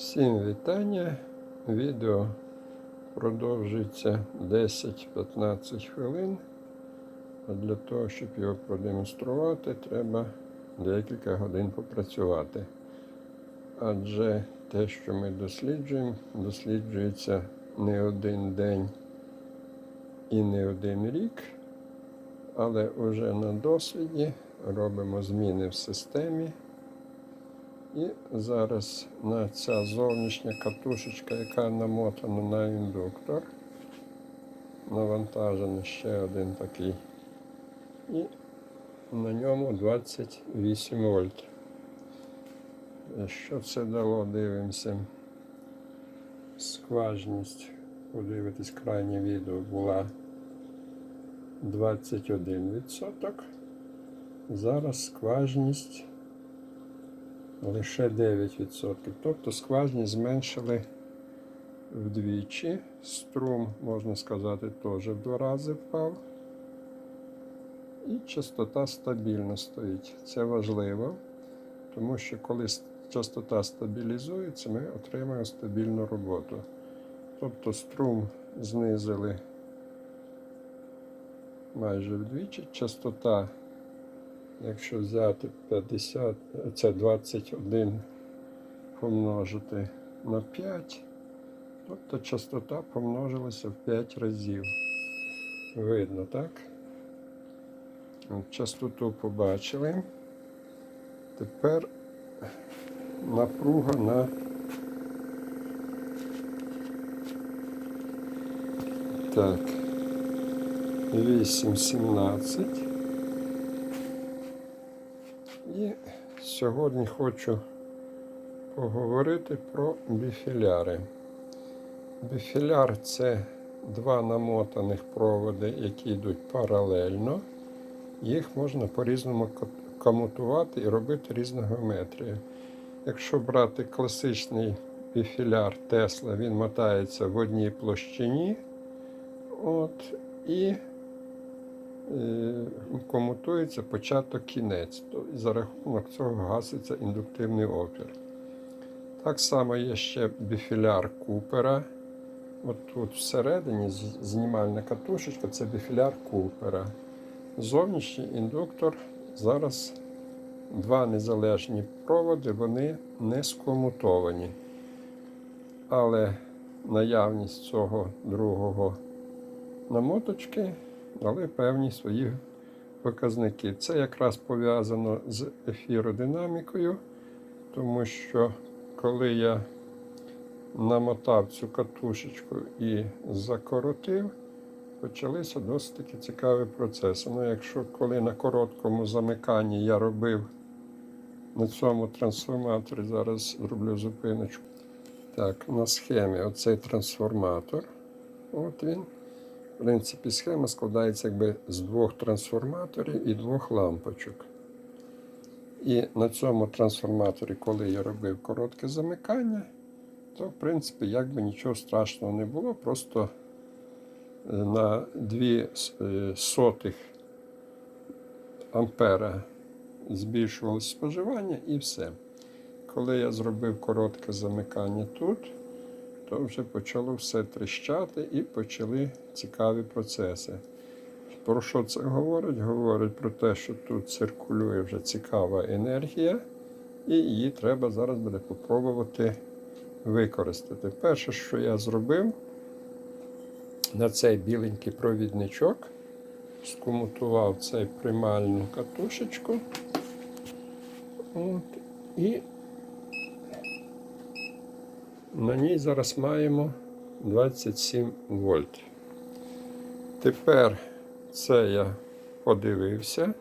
Всім вітання. Відео продовжується 10-15 хвилин. А для того, щоб його продемонструвати, треба декілька годин попрацювати. Адже те, що ми досліджуємо, досліджується не один день і не один рік, але вже на досвіді робимо зміни в системі. І зараз на ця зовнішня катушечка, яка намотана на індуктор, навантажений ще один такий. І на ньому 28 вольт. Що це дало, дивимося. Скважність, подивитись крайнє відео була 21%. Зараз скважність лише 9%. Тобто скважність зменшили вдвічі. Струм, можна сказати, теж в два рази впав. І частота стабільно стоїть. Це важливо, тому що коли частота стабілізується, ми отримаємо стабільну роботу. Тобто струм знизили майже вдвічі. Частота Якщо взяти 50, це 21 помножити на 5, тобто частота помножилася в 5 разів. Видно, так? От Частоту побачили. Тепер напруга на так. 8,17. І сьогодні хочу поговорити про біфіляри. Біфіляр це два намотаних проводи, які йдуть паралельно. Їх можна по-різному ко- комутувати і робити різну геометрію. Якщо брати класичний біфіляр Тесла, він мотається в одній площині. От, і комутується початок кінець. То і за рахунок цього гаситься індуктивний опір. Так само є ще біфіляр Купера. От тут всередині знімальна катушечка це біфіляр Купера. Зовнішній індуктор зараз два незалежні проводи, вони не скомутовані. Але наявність цього другого намоточки дали певні свої показники. Це якраз пов'язано з ефіродинамікою, тому що коли я намотав цю катушечку і закоротив, почалися досить таки цікаві процеси. Ну, якщо коли на короткому замиканні я робив на цьому трансформаторі, зараз зроблю зупиночку. Так, на схемі оцей трансформатор. От він. Принципі, схема складається якби з двох трансформаторів і двох лампочок. І на цьому трансформаторі, коли я робив коротке замикання, то в принципі якби нічого страшного не було, просто е, на 2 е, сотих ампера збільшувалося споживання і все. Коли я зробив коротке замикання тут, то вже почало все тріщати і почали цікаві процеси. Про що це говорить? Говорить про те, що тут циркулює вже цікава енергія, і її треба зараз буде попробувати використати. Перше, що я зробив, на цей біленький провідничок скомутував цей примальну катушечку. От, і на ній зараз маємо 27 вольт. Тепер це я подивився,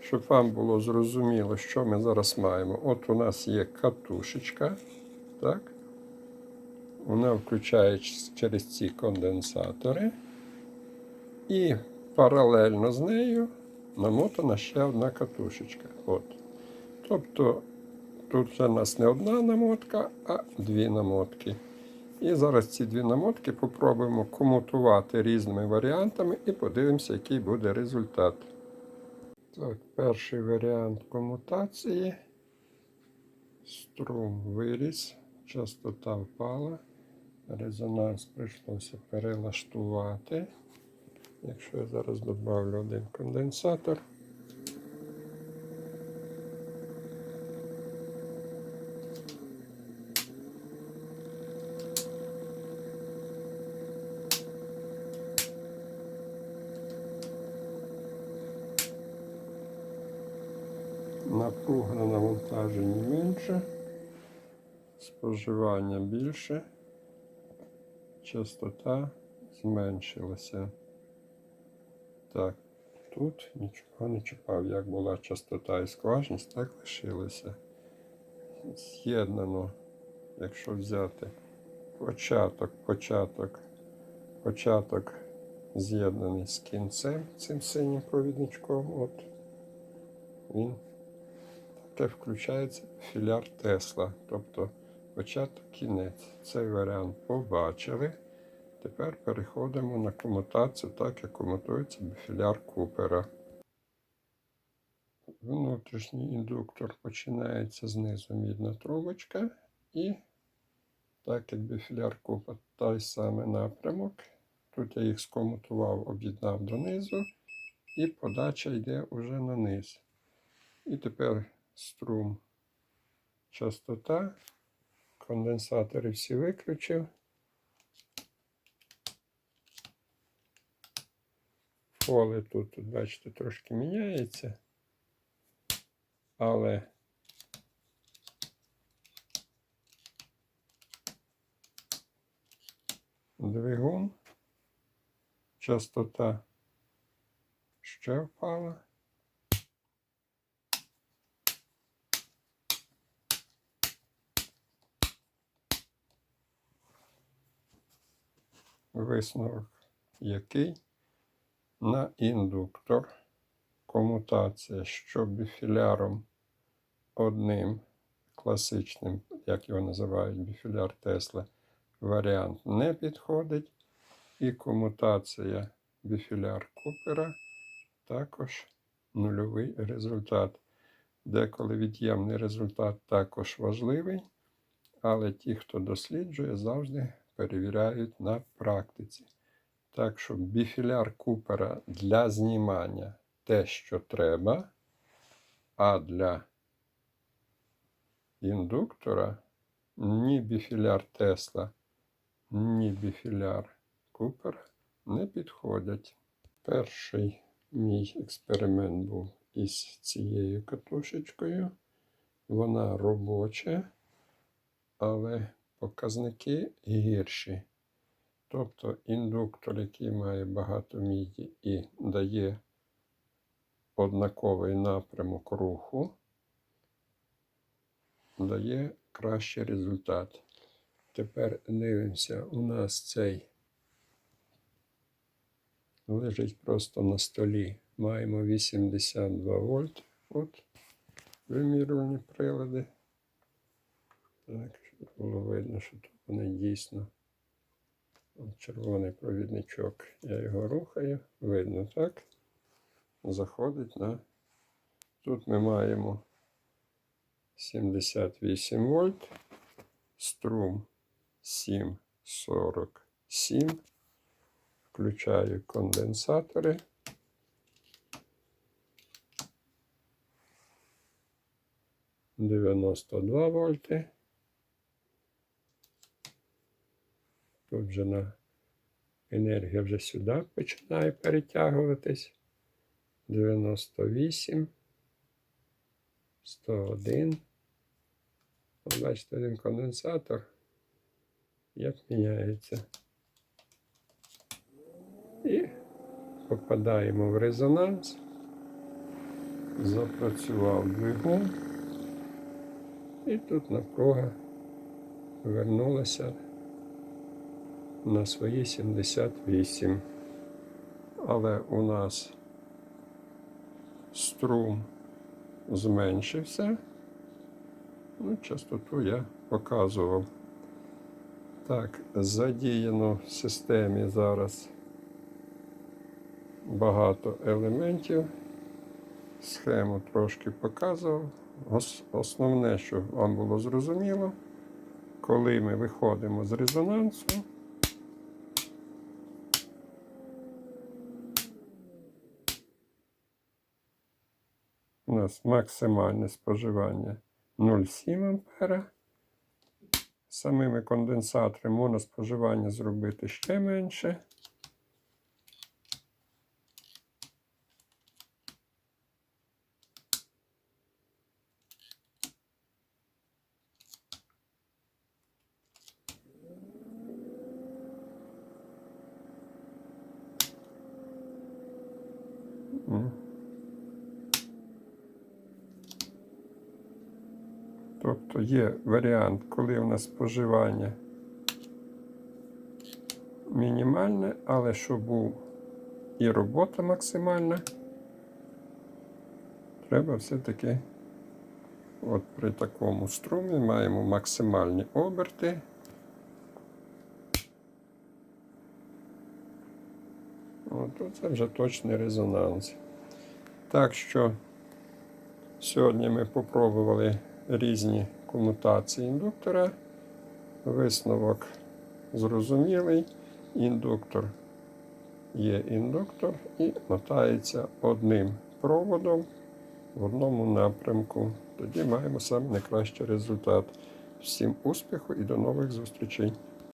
щоб вам було зрозуміло, що ми зараз маємо. От у нас є катушечка, так? Вона включає через ці конденсатори. І паралельно з нею намотана ще одна катушечка. От. Тобто Тут вже у нас не одна намотка, а дві намотки. І зараз ці дві намотки попробуємо комутувати різними варіантами і подивимося, який буде результат. Так, перший варіант комутації. Струм виріс частота впала, резонанс прийшлося перелаштувати. Якщо я зараз добавлю один конденсатор. Напруга на навантаженні менше, споживання більше, частота зменшилася. Так, тут нічого не чіпав. Як була частота і скважність, так лишилося. З'єднано, якщо взяти початок, початок, початок з'єднаний з кінцем цим синім провідничком. От він таке включається філяр Тесла, тобто початок кінець. Цей варіант побачили. Тепер переходимо на комутацію, так як комутується біфіляр Купера. Внутрішній індуктор починається знизу мідна трубочка, і так як біфіляр Купер той самий напрямок. Тут я їх скомутував, об'єднав донизу, і подача йде уже на низ. І тепер струм частота. Конденсатори всі виключив. Поле тут, бачите, трошки міняється. Але двигун, частота ще впала. Висновок який? на індуктор. Комутація, що біфіляром одним класичним, як його називають, біфіляр Тесла, варіант не підходить. І комутація біфіляр Купера також нульовий результат. Деколи від'ємний результат також важливий, але ті, хто досліджує, завжди перевіряють на практиці. Так що біфіляр Купера для знімання те, що треба, а для індуктора ні біфіляр Тесла, ні біфіляр Купер не підходять. Перший мій експеримент був із цією катушечкою. Вона робоча, але показники гірші. Тобто індуктор, який має багато міді і дає однаковий напрямок руху, дає кращий результат. Тепер дивимося, у нас цей лежить просто на столі. Маємо 82 вольт. От вимірювальні прилади. Так, щоб було видно, що тут вони дійсно. Червоний провідничок. Я його рухаю. Видно, так? Заходить на. Тут ми маємо 78 вольт. Струм 747. Включаю конденсатори. Дев'яносто два вольти. Тут енергія вже сюди починає перетягуватись. 98, 101. Бачите, один конденсатор. Як міняється. І попадаємо в резонанс. Запрацював двигун. І тут напруга вернулася на свої 78. Але у нас струм зменшився. Ну, частоту я показував. Так, задіяно в системі зараз багато елементів. Схему трошки показував. Основне, що вам було зрозуміло, коли ми виходимо з резонансу, нас максимальне споживання 0,7 ампера. Самими конденсаторами можна споживання зробити ще менше. Тобто є варіант, коли у нас споживання мінімальне, але щоб був і робота максимальна, треба все-таки от при такому струмі маємо максимальні оберти. От це вже точний резонанс. Так що сьогодні ми попробували різні комутації індуктора. Висновок зрозумілий. Індуктор є індуктор і мотається одним проводом в одному напрямку. Тоді маємо саме найкращий результат. Всім успіху і до нових зустрічей!